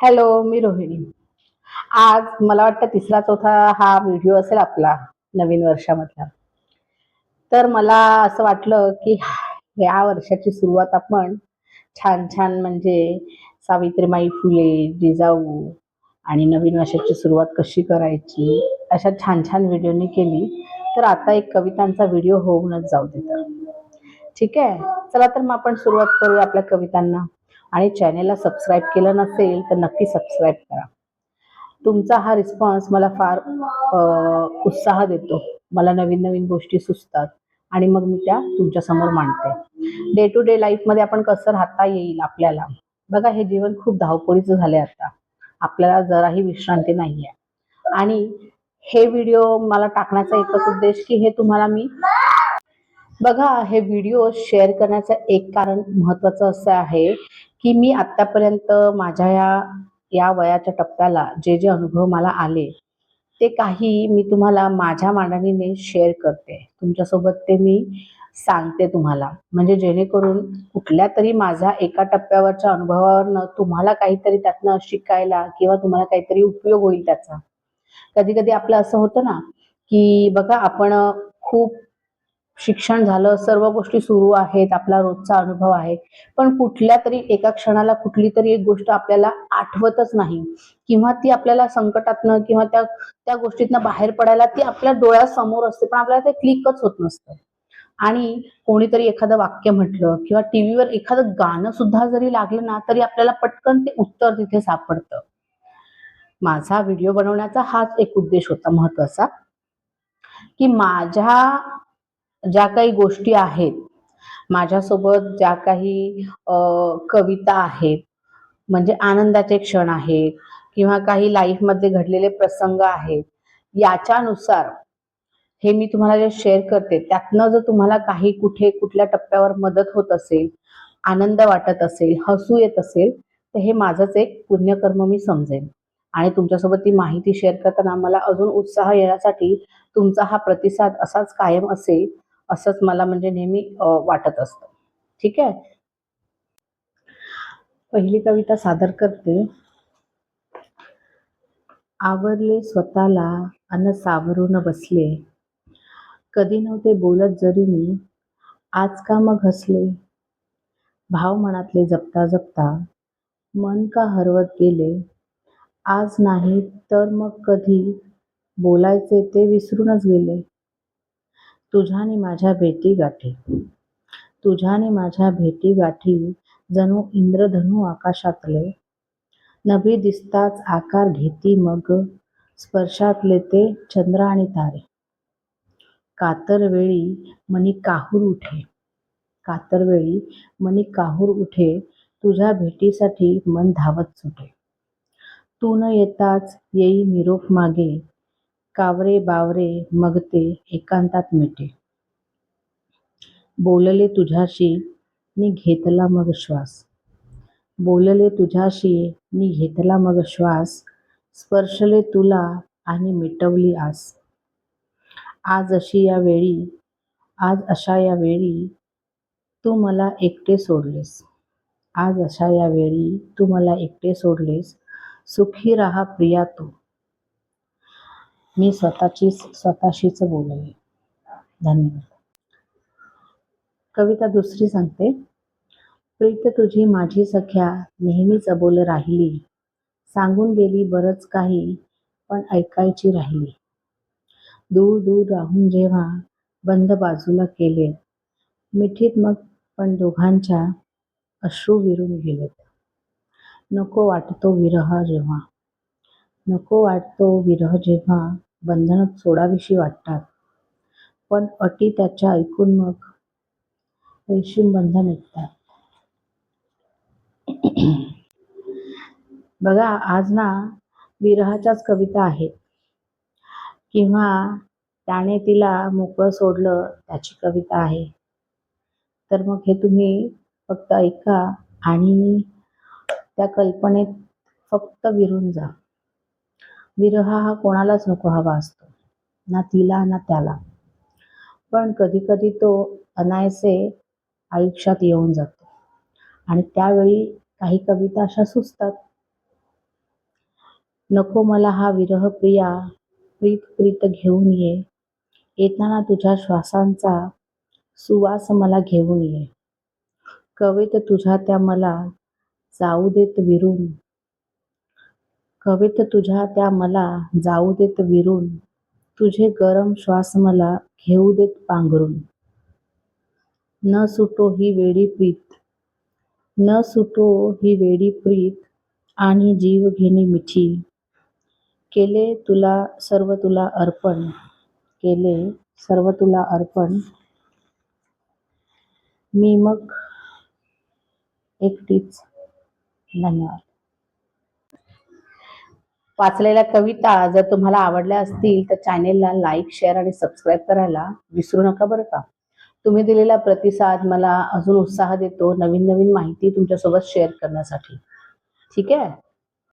Hello मी रोहिणी. आज मला वाटतं तिसरा चौथा हा व्हिडिओ असेल आपला नवीन वर्षामधला. तर मला असं वाटलं की या वर्षाची सुरुवात आपण छान छान म्हणजे सावित्रीमाई फुले जिजाऊ आणि नवीन वर्षाची सुरुवात कशी करायची अशा छान छान व्हिडिओनी केली. तर आता एक कवितांचा व्हिडिओ होऊनच जाऊ देतं. ठीक आहे? चला तर मग आपण सुरुवात करूया आपल्या कवितांना. आणि चॅनेलला सबस्क्राईब केलं नसेल तर नक्की सबस्क्राईब करा. तुमचा हा रिस्पॉन्स मला फार उत्साह देतो. मला नवीन नवीन गोष्टी सुचतात आणि मग मी त्या तुमच्यासमोर मांडते. डे टू डे लाईफमध्ये आपण कसं राहता येईल आपल्याला? बघा हे जीवन खूप धावपळीचं झाले आता. आपल्याला जराही विश्रांती नाही आहे आणि हे व्हिडिओ मला टाकण्याचा एकच उद्देश की हे तुम्हाला मी बघा हे व्हिडिओ शेअर करण्याचं एक कारण महत्वाचं असं आहे की मी आतापर्यंत माझ्या या या वयाच्या टप्प्याला जे जे अनुभव मला आले ते काही मी तुम्हाला माझ्या मांडणीने शेअर करते. तुमच्यासोबत ते मी सांगते तुम्हाला. म्हणजे जेणेकरून कुठल्या तरी माझ्या एका टप्प्यावरच्या अनुभवावरनं तुम्हाला काहीतरी त्यातनं शिकायला किंवा तुम्हाला काहीतरी उपयोग होईल त्याचा. कधी कधी आपलं असं होतं ना की बघा आपण खूप शिक्षण झालं सर्व गोष्टी सुरू आहेत आपला रोजचा अनुभव आहे. पण कुठल्या तरी एका क्षणाला कुठली तरी एक गोष्ट आपल्याला आठवतच नाही. किंवा ती आपल्याला संकटातनं किंवा त्या त्या गोष्टीतनं बाहेर पडायला ती आपल्या डोळ्यासमोर असते पण आपल्याला ते क्लिकच होत नसतं. आणि कोणीतरी एखादं वाक्य म्हटलं किंवा टीव्हीवर एखादं गाणं सुद्धा जरी लागलं ना तरी आपल्याला पटकन ते उत्तर तिथे सापडतं. माझा व्हिडिओ बनवण्याचा हाच एक उद्देश होता महत्त्वाचा. की माझ्या ज्या काही गोष्टी आहेत माझ्यासोबत ज्या काही कविता आहेत म्हणजे आनंदाचे क्षण आहेत किंवा काही लाईफमध्ये घडलेले प्रसंग आहेत याच्यानुसार हे मी तुम्हाला जे शेअर करते त्यातनं जर तुम्हाला काही कुठे कुठल्या टप्प्यावर मदत होत असेल आनंद वाटत असेल हसू येत असेल तर हे माझंच एक पुण्यकर्म मी समजेन. आणि तुमच्यासोबत ती माहिती शेअर करताना मला अजून उत्साह येण्यासाठी तुमचा हा प्रतिसाद असाच कायम असेल असंच मला म्हणजे नेहमी वाटत असतं. ठीक आहे? पहिली कविता सादर करते. आवरले स्वतःला अन सावरून बसले. कधी नव्हते बोलत जरी मी आज का मग हसले भाव मनातले जपता जपता मन का हरवत गेले. आज नाही तर मग कधी बोलायचे ते विसरूनच गेले. तुझ्याने माझ्या भेटी गाठी. तुझ्याने माझ्या भेटी गाठी जणू इंद्रधनू आकाशातले. नभी दिसताच आकार घेती मग स्पर्शातले ते चंद्र आणि तारे. कातर वेळी मनी काहूर उठे. कातर वेळी मनी काहूर उठे तुझ्या भेटीसाठी मन धावत सुटे. तू न येताच येई निरोप मागे. कावरे बावरे मग ते एकांतात मिटे. बोलले तुझ्याशी मी घेतला मग श्वास. बोलले तुझ्याशी मी घेतला मग श्वास. स्पर्शले तुला आणि मिटवली आस. आज अशी या वेळी आज अशा या वेळी तू मला एकटे सोडलेस. आज अशा या वेळी तू मला एकटे सोडलेस. सुखी राहा प्रिया तू. मी स्वतःचीच स्वतःशीच बोलले. धन्यवाद. कविता दुसरी सांगते. प्रीत तुझी माझी सख्या नेहमीच अबोल राहिली. सांगून गेली बरंच काही पण ऐकायची राहिली. दूर दूर राहून जेव्हा बंद बाजूला केले मिठीत मग पण दोघांच्या अश्रू विरून गेलेत. नको वाटतो विरह जेव्हा. नको वाटतो विरह जेव्हा बंधनं सोडाविषयी वाटतात. पण अटी त्याच्या ऐकून मग रेशीम बंधन निघतात बघा आज ना विरहाच्याच कविता आहेत. किंवा त्याने तिला मोकळं सोडलं त्याची कविता आहे. तर मग हे तुम्ही फक्त ऐका आणि त्या कल्पनेत फक्त विरून जा. विरह हा कोणालाच नको हवा असतो. ना तिला ना त्याला. पण कधी कधी तो अनायसे आयुष्यात येऊन जातो. आणि त्यावेळी काही कविता अशा सुचतात. नको मला हा विरह प्रिया प्रीत प्रीत घेऊन ये. येताना तुझ्या श्वासांचा सुवास मला घेऊन ये. कवेत तुझ्या त्या मला जाऊ देत विरून. कवित तुझ्या त्या मला जाऊ देत विरून. तुझे गरम श्वास मला घेऊ देत पांघरून. न सुटो ही वेडी प्रीत. न सुटो ही वेडी प्रीत आणि जीव घेणी मिठी. केले तुला सर्व तुला अर्पण. केले सर्व तुला अर्पण. मी मग एकटीच. धन्यवाद. वाचलेल्या कविता जर तुम्हाला आवडल्या असतील तर चॅनेलला लाईक शेअर आणि सबस्क्राईब करायला विसरू नका बरं का. तुम्ही दिलेला प्रतिसाद मला अजून उत्साह देतो नवीन नवीन माहिती तुमच्यासोबत शेअर करण्यासाठी. ठीक आहे?